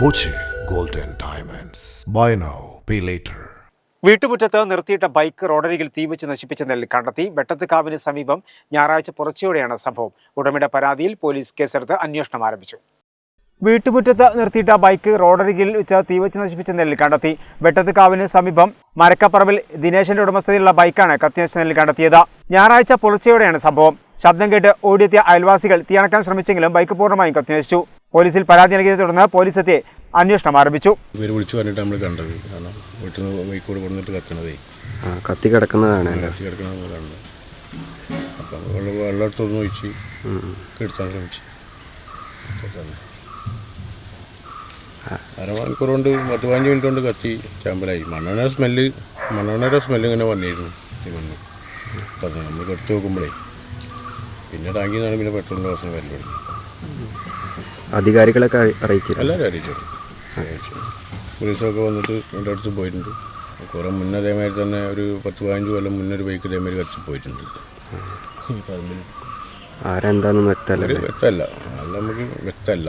Boche golden diamonds buy now pay later വീട്ടുമുറ്റത്ത് നിർത്തിയിട്ട bike റോഡരികിൽ തീവച്ച് നശിപ്പിച്ച നിലയിൽ കണ്ടെത്തി വെട്ടത്തുകാവിന് സമീപം ഞായറാഴ്ച പുറച്ചയോടെയാണ് സംഭവം. ഉടമയുടെ പരാതിയിൽ പോലീസ് കേസെടുത്ത് അന്വേഷണം ആരംഭിച്ചു. വീട്ടുമുറ്റത്ത് നിർത്തിയിട്ട ബൈക്ക് റോഡരികിൽ വെച്ച് തീവച്ച് നശിപ്പിച്ച നിലയിൽ കണ്ടെത്തി. വെട്ടത്തുകാവിന് സമീപം മരക്കപ്പറമ്പിൽ ദിനേശന്റെ ഉടമസ്ഥതയിലുള്ള ബൈക്കാണ് കത്തിനശിച്ച നിലയിൽ കണ്ടെത്തിയത്. ഞായറാഴ്ച പുലർച്ചയോടെയാണ് സംഭവം. ശബ്ദം കേട്ട് ഓടിയെത്തിയ അയൽവാസികൾ തീയണക്കാൻ ശ്രമിച്ചെങ്കിലും ബൈക്ക് പൂർണമായും കത്തിനശിച്ചു പോലീസിൽ പരാതി നൽകിയതിനെ തുടർന്ന് പോലീസ് എത്തി അന്വേഷണം ആരംഭിച്ചു. ഇവർ വിളിച്ചു പറഞ്ഞിട്ട് നമ്മൾ കണ്ടത്. കാരണം വീട്ടിൽ നിന്ന് ബൈക്കോട് കൊണ്ടിട്ട് കത്തണതേ. ആ, കത്തി കിടക്കുന്നതാണ്. കത്തി അപ്പം വെള്ളം ഒഴിച്ച് കെടുത്താൻ ശ്രമിച്ചു. അരമണിക്കൂർ കൊണ്ട് പത്ത് പതിനഞ്ച് മിനിറ്റ് കൊണ്ട് കത്തി ചാമ്പലായി. മണ്ണെണ്ണ സ്മെല്ല് മണ്ണെണ്ണയുടെ സ്മെല്ല് ഇങ്ങനെ വന്നിരുന്നു. പറഞ്ഞു നമ്മൾ കെടുത്ത് നോക്കുമ്പോഴേ പിന്നെ ടാങ്കിൽ നിന്നാണ് പിന്നെ പെട്രോളിന്റെ വാസന തുടങ്ങി. അധികാരികളൊക്കെ അറിയിക്കില്ല എല്ലാവരും അറിയിച്ചു അറിയിച്ചു പോലീസൊക്കെ വന്നിട്ട് എന്റെ അടുത്ത് പോയിട്ടുണ്ട്. കുറേ മുന്നേ അതേമാതിരി തന്നെ ഒരു പത്ത് പതിനഞ്ച് കൊല്ലം മുന്നേ ഒരു ബൈക്ക് ഇതേമാതിരി കത്തി പോയിട്ടുണ്ട്. ആരെന്താണെന്ന് വ്യക്തമല്ല വ്യക്തമല്ല. അത് നമുക്ക് വ്യക്തമല്ല.